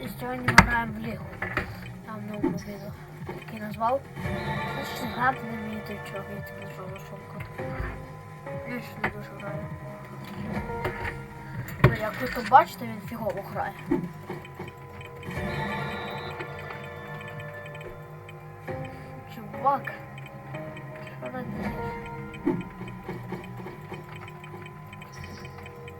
І сьогодні ми граємо в Лігу. Там новому відео, який назвав. Значить, грати не вмієте, чого так нажав шумку. Я ще не дуже граю. Ну, Як ви то бачите, він фігово грає. Чувак. Що робиш?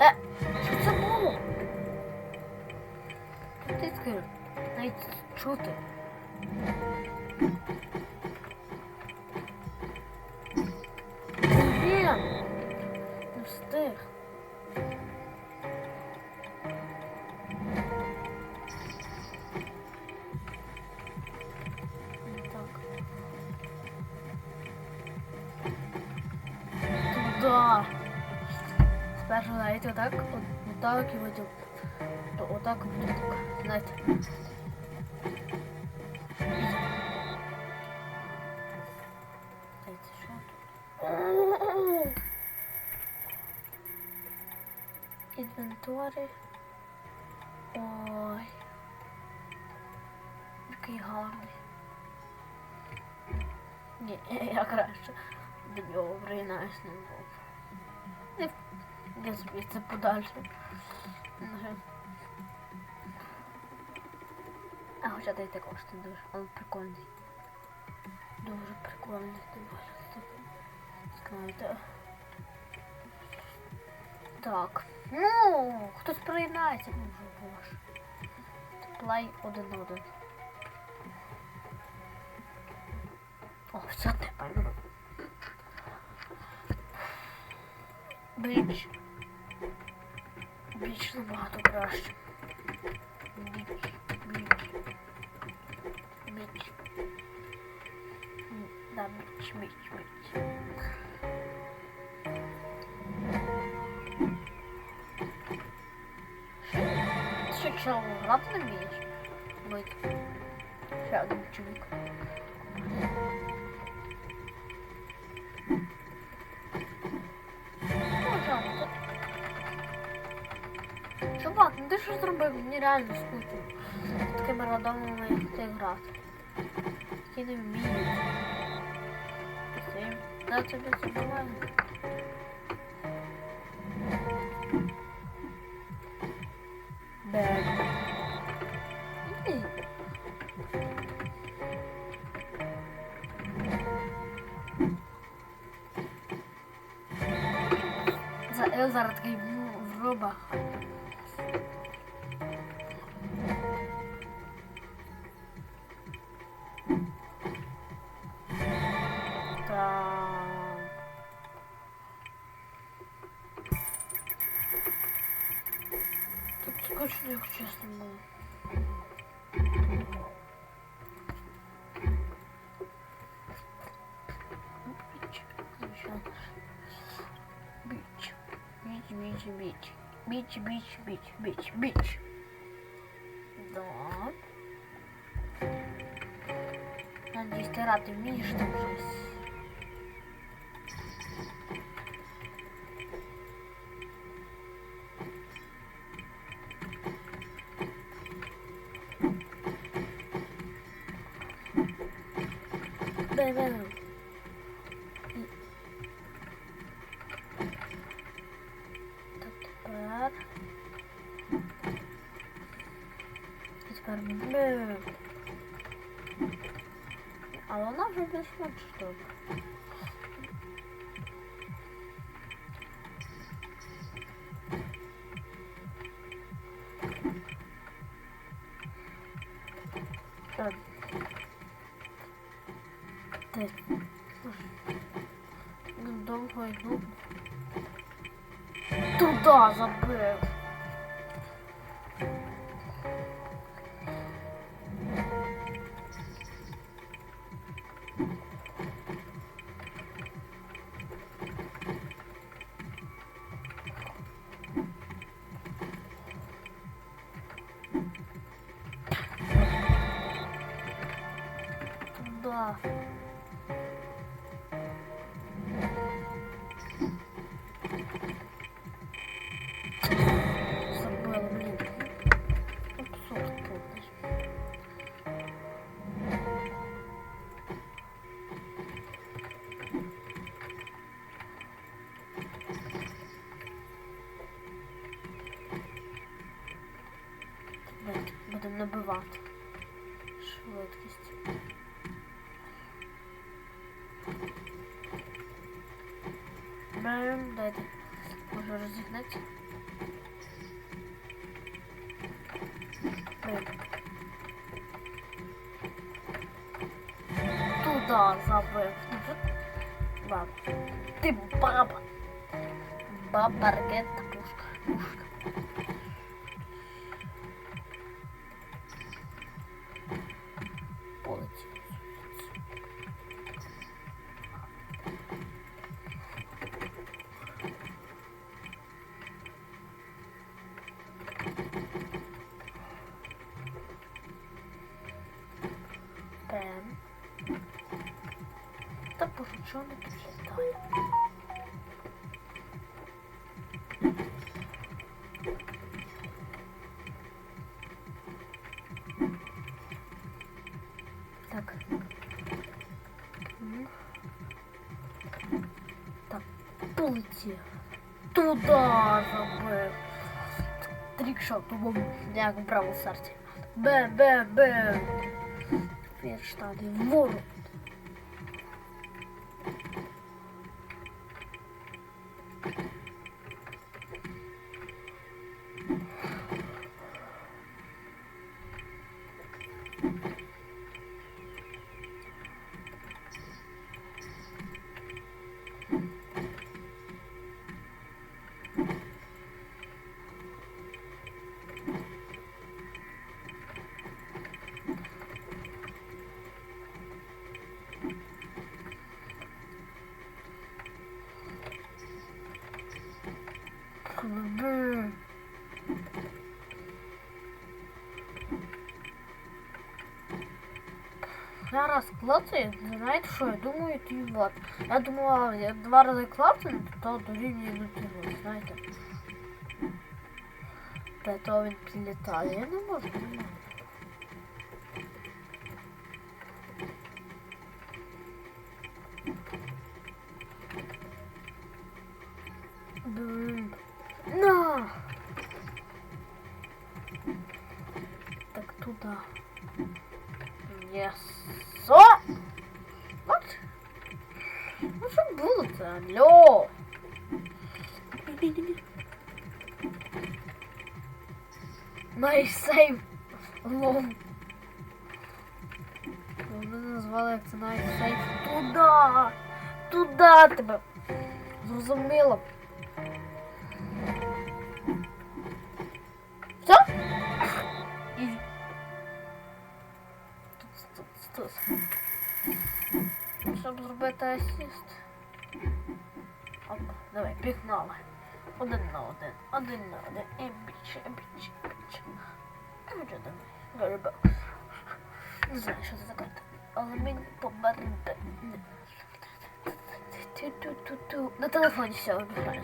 Е, Ти скажи, навіть чути. Блін, не встиг. Так. Туда. Спершу навіть отак, от, отак і потім то Отак і потім так. Знаєте. Дайте, що тут? Інвентори. Ой. Який гарний. Ні, я краще до нього приєднаюсь не був. Не звідси подальше. Вже. А хоча ти також ти дуже, але прикольний. Дуже прикольний ти. Знаєте. Так. Ну, хтось приєднається, ну боже. Плей один-один. О, все тепер. Біч. Біч набагато краще. Біч, біч. Біч. М, Да, біч, біч, біч. Ти що, що, грати не вмієш? Бить. Ще один чоловік. Чувак, ну ти що зробив? Мені реально скучно. З такими рандомами ти грати. Які не вмію. Да, тебе забуваю. нормально. Скучно, як чесно було. Біч. Біч. Біч, біч, біч. Біч, біч, біч, біч. Да. Надеюсь, ты рад вмієш там щось. Дай, Так, тепер. І тепер ми. Але вона вже більш-менш добре. Так. Ти. Йду. Забив. Туда. добивати. Швидкість. Беремо, дайте. Може розігнеться. Туда забив. Баб. Ти баба. Баба ракетна пушка. Пушка. Туда забив. Трікшот, тому як в правому серці. Бем, бем, бем. Ферштади, вгору. Зараз клацаю, знаєте що, я думаю, ты вот. Я думала, як два рази клацаю, то дорівнює до тіло, знаєте. Та то він я не можу, не. Найс сейв! Лол. Вони назвали як це найс сейв. Туда! Туда тебе! Зрозуміло. Все? Ізі. Тут, тут, тут. Щоб зробити асіст. Оп, давай, пігнали. Один на один, один на один. І більше, і більше, вже. Горбок. Не знаю, що це таке. Але мені. Ту-ту-ту-ту. На телефоні все вибігає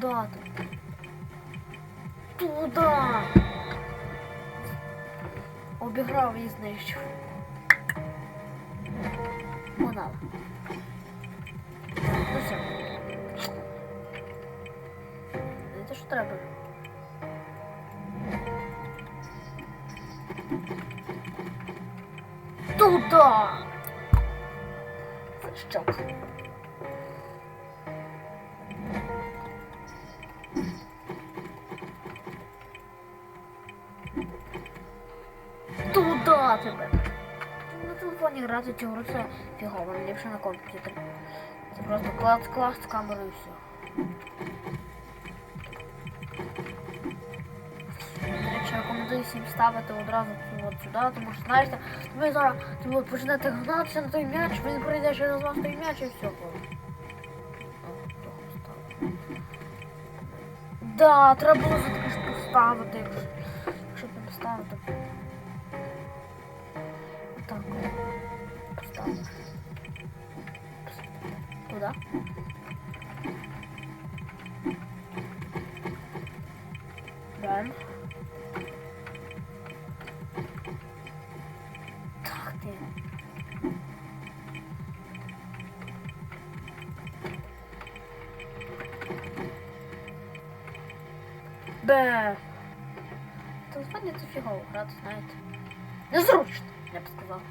Туда ты. Туда! Обіграв і знищив. Погнали. Ну все. Це що треба? Туда! Щелк. Туда тебе. На телефоні грати цю це фігово, ліпше на комп'ютері. Це просто клас з камерою і все. Речі, рекомендую всім ставити одразу от сюди, тому що знаєте, ви зараз ви почнете гнатися на той м'яч, він прийде через вас той м'яч і все. Да, треба було все-таки ж поставити, якщо, не поставити. Куда? Бем. Так ти. Бе. Телефоні це фігово грати, знаєте. Незручно, я б сказав.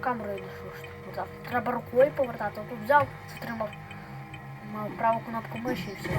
Камерою слушно. Завтра треба рукою повертати, а тут взяв, затримав. Мав праву кнопку миші і все.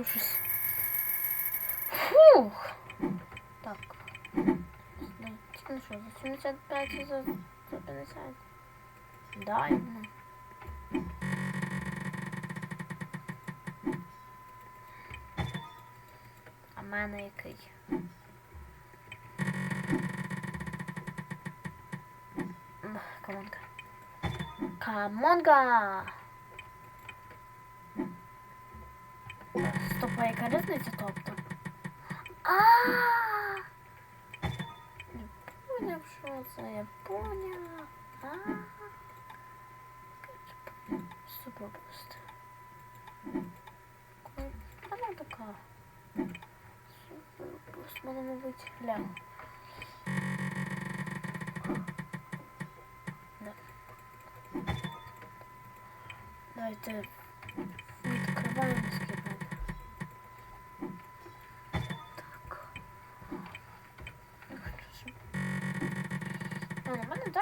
Так розбесившись. Фух. Так. Ну що, за 75 і за, за 50? Дай ну. А мене який? М, Камонка. Камонка! Стоп, а яка різниця тобто? А! Не поняв, що це, я поняв. А. Супер просто. Вона така. Супер просто, мене, мабуть. Да. Давайте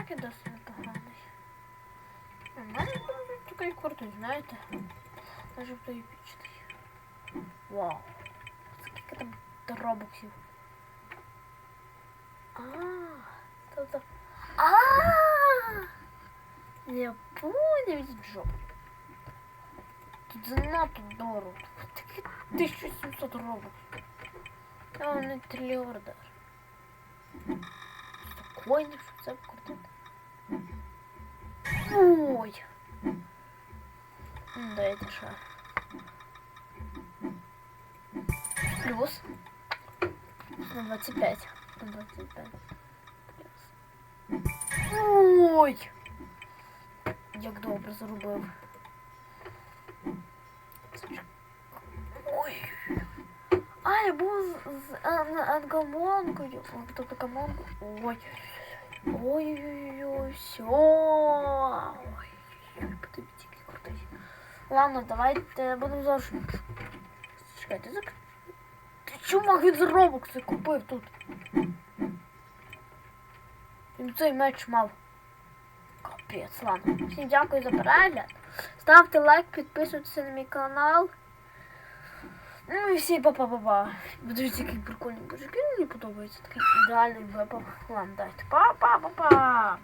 і досить непоганий. У мене дуже такий крутий, знаєте. Даже в той епічний. Вау. Скільки там робоксів. А, тобто. А! Я поняв, Джо. Тут занадто дорого. Такі 1700 робоксів. А вони трильордер. Спокойно, що це вкрутити. Ой. Ну, Дайте ще. Плюс. На 25. На 25. Плюс. Ой. Як добре зробив. Ой. А, я був з, з ан- ангамонкою. О, Тобто камонку. Ой. Ой-ой-ой, все. Ой, подивіться, який крутий. Ладно, давайте будемо завжди. Чекайте, зак... Ти чувак від заробок це купив тут. Він цей меч мав. Капець, ладно. Всім дякую за перегляд. Ставте лайк, підписуйтесь на мій канал. Ну і всі па-па-па-па. Подивіться, який прикольний божик. Він мені подобається. Такий ідеальний випав. Ладно, дайте. Па-па-па-па.